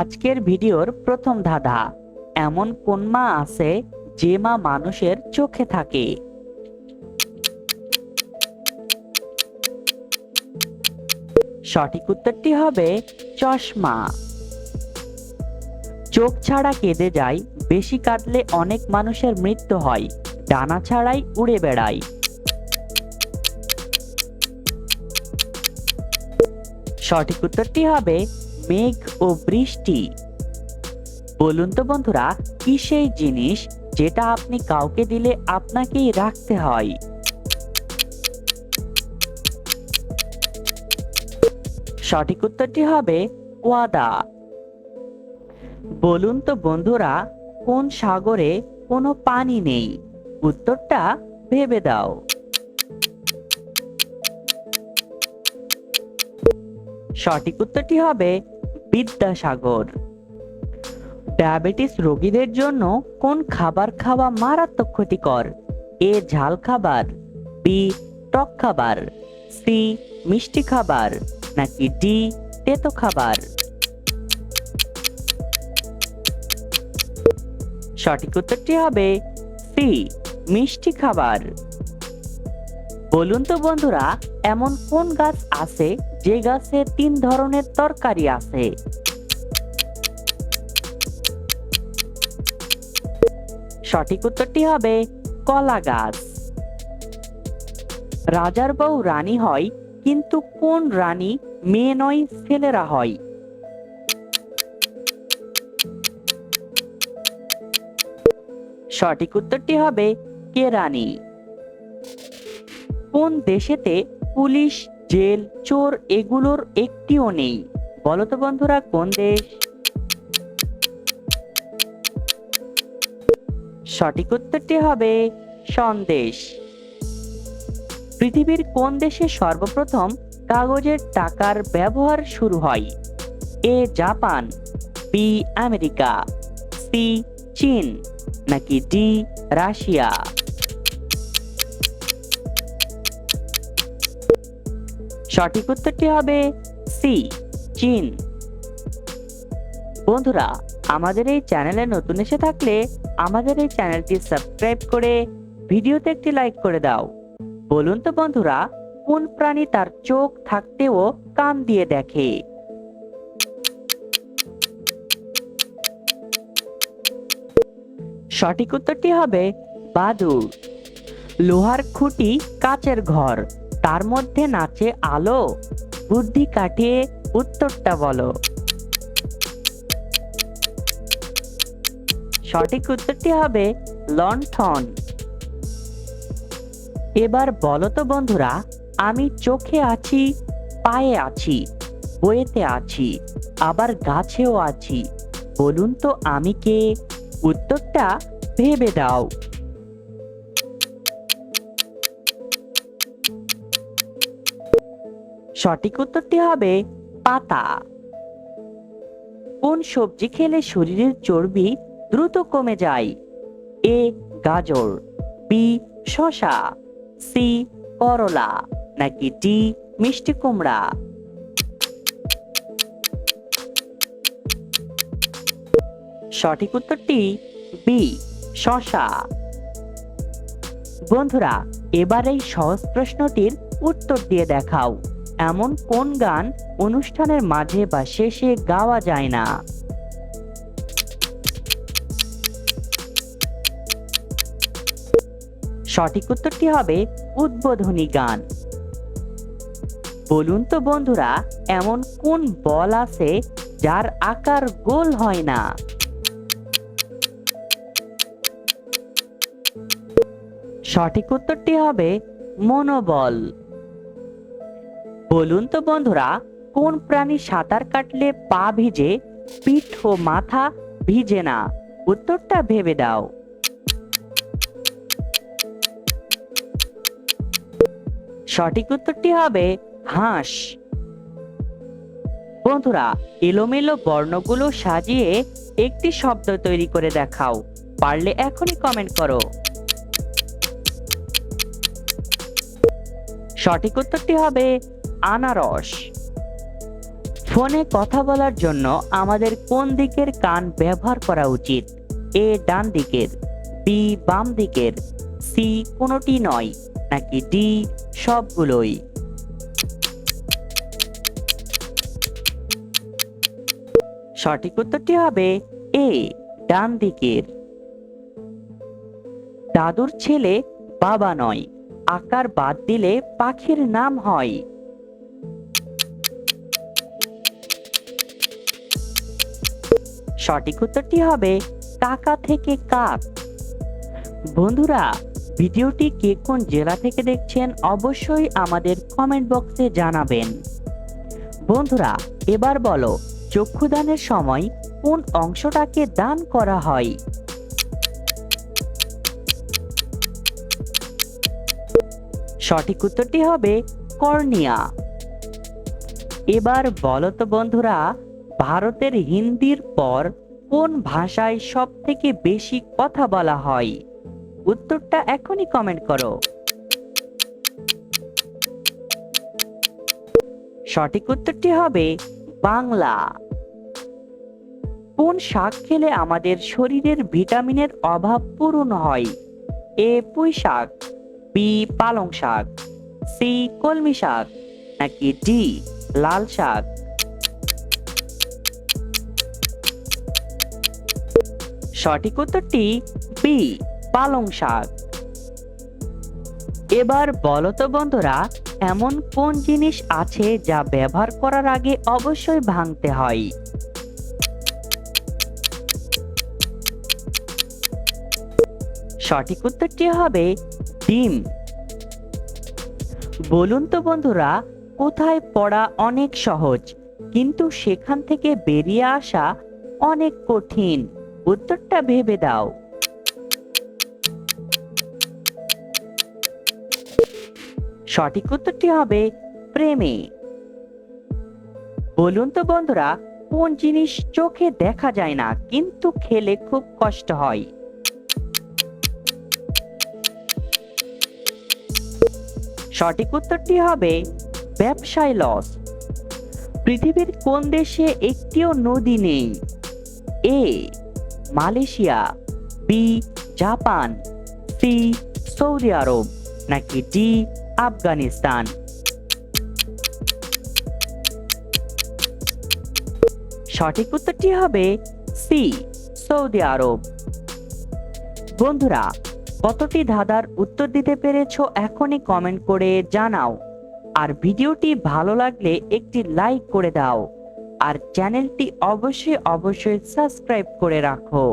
আজকের ভিডিওর প্রথম ধাঁধা, এমন কোন মা আছে যে মা মানুষের চোখে থাকে? সঠিক উত্তরটি হবে চশমা। চোখ ছাড়া কেঁদে যায়, বেশি কাঁদলে অনেক মানুষের মৃত্যু হয়, ডানা ছাড়াই উড়ে বেড়ায়। সঠিক উত্তরটি হবে মেঘ ও বৃষ্টি। বলুন তো বন্ধুরা, কি সেই জিনিস যেটা আপনি কাউকে দিলে আপনাকেই রাখতে হয়? সঠিক উত্তরটি হবে ওয়াদা। বলুন তো বন্ধুরা, কোন সাগরে কোনো পানি নেই? উত্তরটা ভেবে দাও। সঠিক উত্তরটি হবে বিদ্যাসাগর। ডায়াবেটিস রোগীদের জন্য কোন খাবার খাওয়া মারাত্মক ক্ষতিকর? এ ঝাল খাবার, বি টক খাবার, সি মিষ্টি খাবার, নাকি ডি তেতো খাবার? সঠিক উত্তরটি হবে সি, মিষ্টি খাবার। বলুন তো বন্ধুরা, এমন কোন গাছ আছে যে গাছে তিন ধরনের তরকারি আছে। সঠিক উত্তরটি হবে কলা গাছ। রাজার বউ রানী হয়, কিন্তু কোন রানী মেয়ে নয়, ছেলেরা হয়। সঠিক উত্তরটি হবে কেরানি কোন দেশেতে পুলিশ জেল, চোর এগুলোর একটিও নেই। বলো তো বন্ধুরা, কোন দেশ? সঠিক উত্তরটি হবে সন্দেশ। পৃথিবীর কোন দেশে সর্বপ্রথম কাগজের টাকার ব্যবহার শুরু হয়? A, Japan, B, America, C, চীন, নাকি ডি, রাশিয়া? সঠিক উত্তরটি হবে সি, চীন। বন্ধুরা, আমাদের এই চ্যানেলে নতুন এসে থাকলে আমাদের এই চ্যানেলটি সাবস্ক্রাইব করে ভিডিওতে একটি লাইক করে দাও। বলুন তো বন্ধুরা, কোন প্রাণী তার চোখ থাকতেও কান দিয়ে দেখে? সঠিক উত্তরটি হবে বাদুর লোহার খুঁটি কাচের ঘর। তার মধ্যে নাচে আলো, বুদ্ধি কাটিয়ে উত্তরটা বলো। সঠিক উত্তরটি হবে লন্ঠন এবার বলো তো বন্ধুরা, আমি চোখে আছি, পায়ে আছি, বইয়েতে আছি, আবার গাছেও আছি, বলুন তো আমি কে? উত্তরটা ভেবে দাও। সঠিক উত্তরটি হবে পাতা। কোন সবজি খেলে শরীরের চর্বি দ্রুত কমে যায়? এ, গাজর, বি শশা সি, করলা, নাকি ডি, মিষ্টি কুমড়া? সঠিক উত্তরটি বি শশা বন্ধুরা, এবার এই সহজ প্রশ্নটির উত্তর দিয়ে দেখাও। এমন কোন গান অনুষ্ঠানের মাঝে বা শেষে গাওয়া যায় না? সঠিক উত্তরটি হবে উদ্বোধনী গান। বলুন তো বন্ধুরা, এমন কোন বল আছে যার আকার গোল হয় না? সঠিক উত্তরটি হবে মনোবল। বলুন তো বন্ধুরা, কোন প্রাণী সাঁতার কাটলে পা ভিজে, পিঠ ও মাথা ভিজে না? উত্তরটা ভেবে দাও। সঠিক উত্তরটি হবে হাঁস। বন্ধুরা, এলোমেলো বর্ণগুলো সাজিয়ে একটি শব্দ তৈরি করে দেখাও। পারলে এখনই কমেন্ট করো। সঠিক উত্তরটি হবে আনারস। ফোনে কথা বলার জন্য আমাদের কোন দিকের কান ব্যবহার করা উচিত? এ ডান দিকের, বি বাম দিকের, সি কোনোটি নয়, নাকি ডি সবগুলোই? সঠিক উত্তরটি হবে এ, ডান দিকের। দাদুর ছেলে বাবা নয়, আকার বাদ দিলে পাখির নাম হয়। সঠিক উত্তরটি হবে কাকা থেকে কাক বন্ধুরা, ভিডিওটি কে কোন জেলা থেকে দেখছেন অবশ্যই আমাদের কমেন্ট বক্সে জানাবেন। বন্ধুরা, এবার বলো, চক্ষুদানের সময় কোন অংশটাকে দান করা হয়? সঠিক উত্তরটি হবে কর্নিয়া। এবার বলো তো বন্ধুরা ভারতের হিন্দির পর কোন ভাষায় সব থেকে বেশি কথা বলা হয়? উত্তরটা এখনই কমেন্ট করো। সঠিক উত্তরটি হবে বাংলা। কোন শাক খেলে আমাদের শরীরের ভিটামিনের অভাব পূরণ হয়? এ পুঁই শাক, বি পালং শাক, সি কলমি শাক, নাকি ডি লাল শাক? সঠিক উত্তরটি বি, পালং শাক। এবার বলো তো বন্ধুরা, এমন কোন জিনিস আছে যা ব্যবহার করার আগে অবশ্যই ভাঙতে হয়? সঠিক উত্তরটি হবে ডিম। বলুন তো বন্ধুরা, কোথায় পড়া অনেক সহজ, কিন্তু সেখান থেকে বেরিয়ে আসা অনেক কঠিন। উত্তরটা ভেবে দাও। সঠিক উত্তরটি হবে প্রেমে। বলুন তো বন্ধুরা, কোন জিনিস চোখে দেখা যায় না, কিন্তু খেলে খুব কষ্ট হয়? সঠিক উত্তরটি হবে ব্যবসায় লস। পৃথিবীর কোন দেশে একটিও নদী নেই? A Malaysia B Japan C Saudi আরব নাকি ডি আফগানিস্তান সঠিক উত্তরটি হবে সি সৌদি আরব বন্ধুরা, কতটি ধাঁধার উত্তর দিতে পেরেছ এখনই কমেন্ট করে জানাও। আর ভিডিওটি ভালো লাগলে একটি লাইক করে দাও। আর চ্যানেলটি অবশ্যই অবশ্যই সাবস্ক্রাইব করে রাখো।